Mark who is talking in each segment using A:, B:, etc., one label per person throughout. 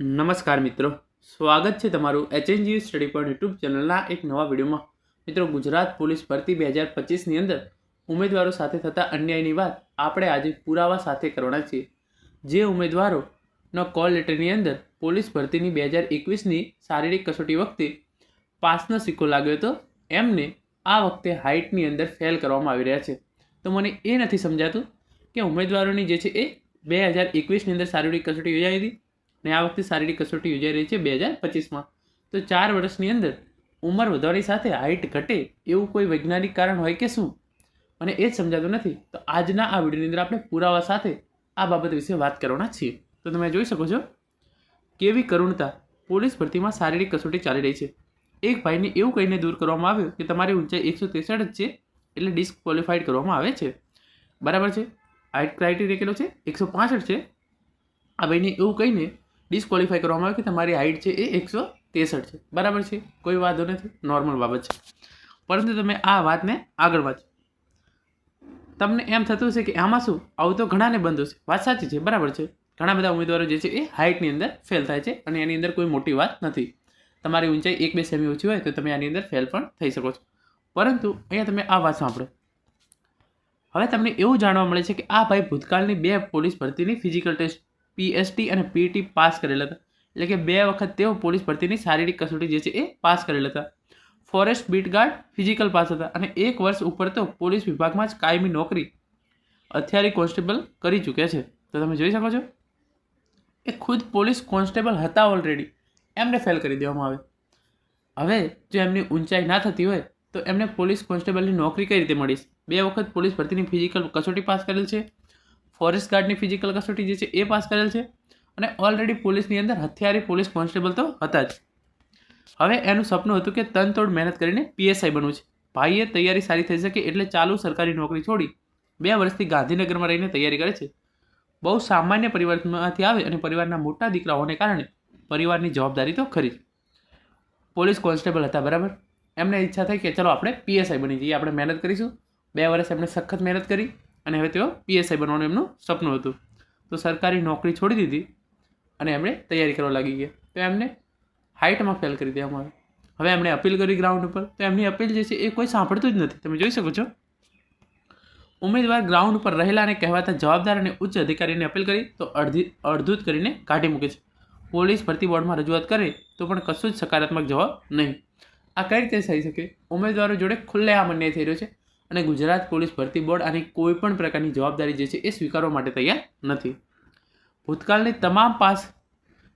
A: નમસ્કાર મિત્રો. સ્વાગત છે તમારું એચએનજી સ્ટડી પોઈન્ટ યુટ્યુબ ચેનલના એક નવા વિડીયોમાં. મિત્રો, ગુજરાત પોલીસ ભરતી બે હજાર પચીસની અંદર ઉમેદવારો સાથે થતા અન્યાયની વાત આપણે આજે પુરાવા સાથે કરવાના છીએ. જે ઉમેદવારોનો કોલ લેટરની અંદર પોલીસ ભરતીની બે હજાર એકવીસની શારીરિક કસોટી વખતે પાસનો સિક્કો લાગ્યો હતો, એમને આ વખતે હાઇટની અંદર ફેલ કરવામાં આવી રહ્યા છે. તો મને એ નથી સમજાતું કે ઉમેદવારોની જે છે એ બે હજાર એકવીસની અંદર શારીરિક કસોટી યોજાઈ હતી. ને આ વખતે શારીરિક કસોટી યોજાઈ રહી છે બે હજાર પચીસમાં. તો ચાર વર્ષની અંદર ઉંમર વધવાની સાથે હાઇટ ઘટે એવું કોઈ વૈજ્ઞાનિક કારણ હોય કે શું? મને એ જ સમજાતું નથી. તો આજના આ વિડીયોની અંદર આપણે પુરાવા સાથે આ બાબત વિશે વાત કરવાના છીએ. તો તમે જોઈ શકો છો, કેવી કરુણતા પોલીસ ભરતીમાં શારીરિક કસોટી ચાલી રહી છે. એક ભાઈને એવું કહીને દૂર કરવામાં આવ્યું કે તમારી ઊંચાઈ એકસો ત્રેસઠ જ છે એટલે ડિસ્કવોલિફાઈડ કરવામાં આવે છે. બરાબર છે? હાઇટ ક્રાઇટેરિયા કેટલો છે? એકસો પાસઠ છે. આ ભાઈને એવું કહીને ડિસ્કવોલિફાય કરવામાં આવે કે તમારી હાઇટ છે એ એકસો ત્રેસઠ છે. બરાબર છે? કોઈ વાંધો નથી. નોર્મલ બાબત છે. પરંતુ તમે આ વાતને આગળ વાંચો. તમને એમ થતું હશે કે આમાં શું? આવું તો ઘણાને બંધ હશે વાત સાચી છે. બરાબર છે? ઘણા બધા ઉમેદવારો જે છે એ હાઇટની અંદર ફેલ થાય છે અને એની અંદર કોઈ મોટી વાત નથી. તમારી ઊંચાઈ એક બે સેમી ઓછી હોય તો તમે આની અંદર ફેલ પણ થઈ શકો છો. પરંતુ અહીંયા તમે આ વાત સાંભળો. હવે તમને એવું જાણવા મળે છે કે આ ભાઈ ભૂતકાળની બે પોલીસ ભરતીની ફિઝિકલ ટેસ્ટ પીએસટી અને પીટી પાસ કરેલા હતા. એટલે કે બે વખત તેઓ પોલીસ ભરતીની શારીરિક કસોટી જે છે એ પાસ કરેલા હતા. Forest beat guard physical pass હતા અને એક વર્ષ ઉપર તો પોલીસ વિભાગમાં જ કાયમી નોકરી હથિયારી કોન્સ્ટેબલ કરી ચૂક્યા છે. તો તમે જોઈ શકો છો. એ ખુદ પોલીસ કોન્સ્ટેબલ હતા ઓલરેડી એમને ફેલ કરી દેવામાં આવે. હવે જો એમની ઊંચાઈ ના થતી હોય, તો એમને પોલીસ કોન્સ્ટેબલની નોકરી કઈ રીતે મળીશ બે વખત પોલીસ ભરતીની ફિઝિકલ કસોટી પાસ કરેલ છે. ફોરેસ્ટ ગાર્ડની ફિઝિકલ કસોટી જે છે એ પાસ કરેલ છે અને ઓલરેડી પોલીસની અંદર હથિયારી પોલીસ કોન્સ્ટેબલ તો હતા જ. હવે એનું સપનું હતું કે તનતોડ મહેનત કરીને પીએસઆઈ બનવું છે. ભાઈએ તૈયારી સારી થઈ શકે એટલે ચાલુ સરકારી નોકરી છોડી બે વર્ષથી ગાંધીનગરમાં રહીને તૈયારી કરે છે. બહુ સામાન્ય પરિવારમાંથી આવે અને પરિવારના મોટા દીકરા હોવાને કારણે પરિવારની જવાબદારી તો ખરી પોલીસ કોન્સ્ટેબલ હતા, બરાબર? એમને ઈચ્છા થઈ કે ચલો આપણે પીએસઆઈ બની જઈએ, આપણે મહેનત કરીશું. બે વર્ષ એમણે સખત મહેનત કરી. અને હવે તેઓ પીએસઆઈ બનવાનું એમનું સપનું હતું. તો સરકારી નોકરી છોડી દીધી અને એમણે તૈયારી કરવા લાગી ગયા. તો એમને હાઇટમાં ફેલ કરી દેવામાં અમારે. હવે એમણે અપીલ કરી ગ્રાઉન્ડ ઉપર. તો એમની અપીલ જે છે એ કોઈ સાંભળતું જ નથી. તમે જોઈ શકો છો. ઉમેદવાર ગ્રાઉન્ડ ઉપર રહેલા અને કહેવાતા જવાબદાર અને ઉચ્ચ અધિકારીને અપીલ કરી તો અડધી, અડધૂત કરીને કાઢી મૂકે છે. પોલીસ ભરતી બોર્ડમાં રજૂઆત કરે તો પણ કશું જ સકારાત્મક જવાબ નહીં. આ કઈ રીતે થઈ શકે? ઉમેદવારો જોડે ખુલ્લેઆમ અન્યાય થઈ રહ્યો છે. અને ગુજરાત પોલીસ ભરતી બોર્ડ આની કોઈ પણ પ્રકારની જવાબદારી જે છે એ સ્વીકારવા માટે તૈયાર નથી. ભૂતકાળની તમામ પાસ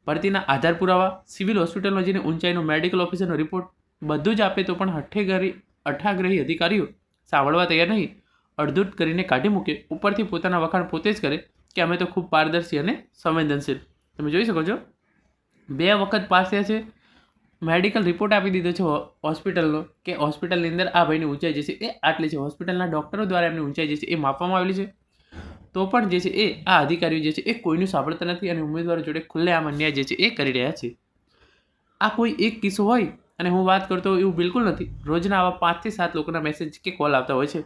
A: ભરતીના આધાર પુરાવા, સિવિલ હોસ્પિટલમાં જઈને ઊંચાઈનો મેડિકલ ઓફિસરનો રિપોર્ટ, બધું જ આપે તો પણ હઠ્ઠેગરી અઠાગ્રહી અધિકારીઓ સાંભળવા તૈયાર નહીં. અડધૂટ કરીને કાઢી મૂકે, ઉપરથી પોતાના વખાણ પોતે જ કરે કે અમે તો ખૂબ પારદર્શી અને સંવેદનશીલ. તમે જોઈ શકો છો, બે વખત પાસ થયા છે મેડિકલ રિપોર્ટ આપી દીધો છે હોસ્પિટલનો કે હોસ્પિટલની અંદર આ ભાઈની ઊંચાઈ જે છે એ આટલી છે. હોસ્પિટલના ડૉક્ટરો દ્વારા એમની ઊંચાઈ જે છે એ માપવામાં આવેલી છે. તો પણ જે છે એ આ અધિકારીઓ જે છે એ કોઈનું સાંભળતા નથી અને ઉમેદવારો જોડે ખુલ્લેઆમ અન્યાય જે છે એ કરી રહ્યા છે. આ કોઈ એક કિસ્સો હોય અને હું વાત કરતો એવું બિલકુલ નથી. રોજના આવા પાંચથી સાત લોકોના મેસેજ કે કોલ આવતા હોય છે.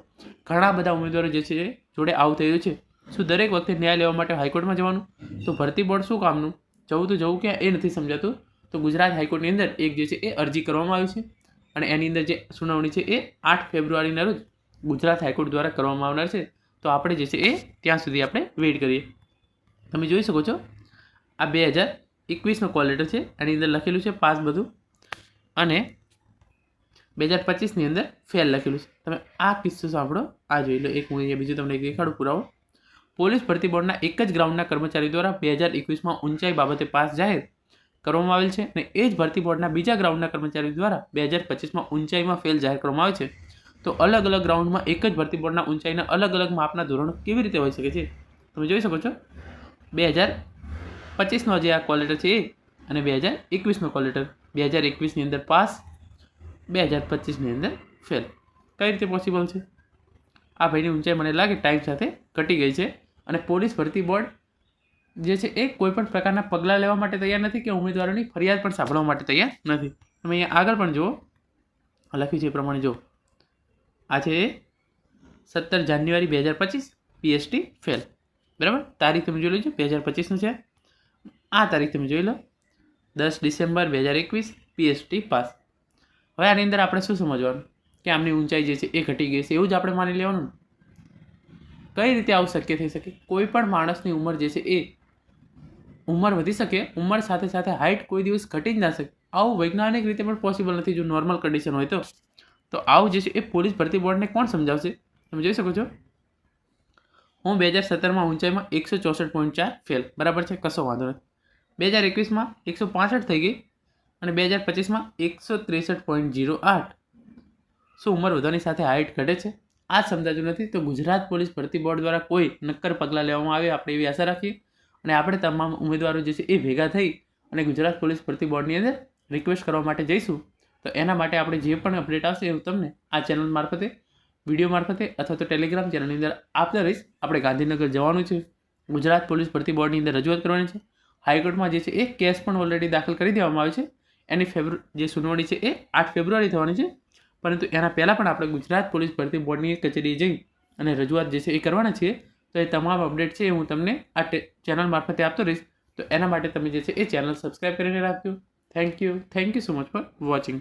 A: ઘણા બધા ઉમેદવારો જે છે જોડે આવું થયું છે. શું દરેક વખતે ન્યાય લેવા માટે હાઈકોર્ટમાં જવાનું? તો ભરતી બોર્ડ શું કામનું? જવું તો જવું ક્યાં? એ નથી સમજાતું. તો ગુજરાત હાઈકોર્ટની અંદર એક જે છે એ અરજી કરવામાં આવી છે અને એની અંદર જે સુનાવણી છે એ આઠ ફેબ્રુઆરીના રોજ ગુજરાત હાઈકોર્ટ દ્વારા કરવામાં આવનાર છે. તો આપણે જે છે એ ત્યાં સુધી આપણે વેઇટ કરીએ. તમે જોઈ શકો છો, આ બે હજાર એકવીસનો કોલ લેટર છે, એની અંદર લખેલું છે પાસ બધું અને બે હજાર પચીસની અંદર ફેલ લખેલું છે. તમે આ કિસ્સો સાંભળો, આ જોઈ લો, એક હું અહીંયા બીજું તમને દેખાડું, પુરાવો. પોલીસ ભરતી બોર્ડના એક જ ગ્રાઉન્ડના કર્મચારી દ્વારા બે હજાર એકવીસમાં ઊંચાઈ બાબતે પાસ જાહેર કરવામાં આવેલ છે અને એ જ ભરતી બોર્ડના બીજા ગ્રાઉન્ડના કર્મચારીઓ દ્વારા બે હજાર પચીસમાં ઊંચાઈમાં ફેલ જાહેર કરવામાં આવે છે. તો અલગ અલગ ગ્રાઉન્ડમાં એક જ ભરતી બોર્ડના ઊંચાઈના અલગ અલગ માપના ધોરણો કેવી રીતે હોઈ શકે છે? તમે જોઈ શકો છો. બે હજાર પચીસનો જે આ કોલેટર છે એ અને બે હજાર એકવીસનો કોલેટર બે હજાર એકવીસની અંદર પાસ, બે હજાર પચીસની અંદર ફેલ. કઈ રીતે પોસિબલ છે? આ ભાઈની ઊંચાઈ મને લાગે ટાઈમ સાથે ઘટી ગઈ છે અને પોલીસ ભરતી બોર્ડ જે છે એ કોઈ પણ પ્રકારના પગલાં લેવા માટે તૈયાર નથી કે ઉમેદવારોની ફરિયાદ પણ સાંભળવા માટે તૈયાર નથી. તમે અહીંયા આગળ પણ જુઓ. લખ્યું છે એ પ્રમાણે જુઓ. આ છે સત્તર જાન્યુઆરી બે હજાર પચીસ પીએસટી ફેલ બરાબર? તારીખ તમે જોઈ લેજો. બે હજાર પચીસનું છે. આ તારીખ તમે જોઈ લો. દસ ડિસેમ્બર બે હજાર એકવીસ પીએસટી પાસ. હવે આની અંદર આપણે શું સમજવાનું? કે આમની ઊંચાઈ જે છે એ ઘટી ગઈ છે. એવું જ આપણે માની લેવાનું કઈ રીતે આવું શક્ય થઈ શકે? કોઈ પણ માણસની ઉંમર જે છે એ ઉંમર વધી શકે, ઉંમર સાથે સાથે હાઇટ કોઈ દિવસ ઘટી જ ના શકે. આવું વૈજ્ઞાનિક રીતે પણ પોસિબલ નથી જો નોર્મલ કન્ડિશન હોય તો. તો આવું જે છે એ પોલીસ ભરતી બોર્ડને કોણ સમજાવશે? તમે જોઈ શકો છો. હું બે હજાર સત્તરમાં ઊંચાઈમાં એકસો ચોસઠ પોઈન્ટ ચાર ફેલ બરાબર છે? કશો વાંધો નથી. બે હજાર એકવીસમાં એકસો પાસઠ થઈ ગઈ અને બે હજાર પચીસમાં એકસો ત્રેસઠ પોઈન્ટ જીરો આઠ. શું ઉંમર વધવાની સાથે હાઇટ ઘટે છે? આ સમજાતું નથી. તો ગુજરાત પોલીસ ભરતી બોર્ડ દ્વારા કોઈ નક્કર પગલાં લેવામાં આવે, આપણે એવી આશા રાખીએ. અને આપણે તમામ ઉમેદવારો જે છે એ ભેગા થઈ અને ગુજરાત પોલીસ ભરતી બોર્ડની અંદર રિક્વેસ્ટ કરવા માટે જઈશું. તો એના માટે આપણે જે પણ અપડેટ આવશે એ હું તમને આ ચેનલ મારફતે વીડિયો મારફતે અથવા તો ટેલિગ્રામ ચેનલની અંદર આપતા રહીશ. આપણે ગાંધીનગર જવાનું છે. ગુજરાત પોલીસ ભરતી બોર્ડની અંદર રજૂઆત કરવાની છે. હાઈકોર્ટમાં જે છે એ કેસ પણ ઓલરેડી દાખલ કરી દેવામાં આવે છે. એની ફેબ્રુ, જે સુનાવણી છે એ આઠ ફેબ્રુઆરી થવાની છે. પરંતુ એના પહેલાં પણ આપણે ગુજરાત પોલીસ ભરતી બોર્ડની કચેરી જઈ અને રજૂઆત જે છે એ કરવાના છીએ. તો એ તમામ અપડેટ છે એ હું તમને આ ચેનલ મારફતે આપતો રહીશ. તો એના માટે તમે જે છે એ ચેનલ સબસ્ક્રાઈબ કરીને રાખજો. Thank you thank you so much for watching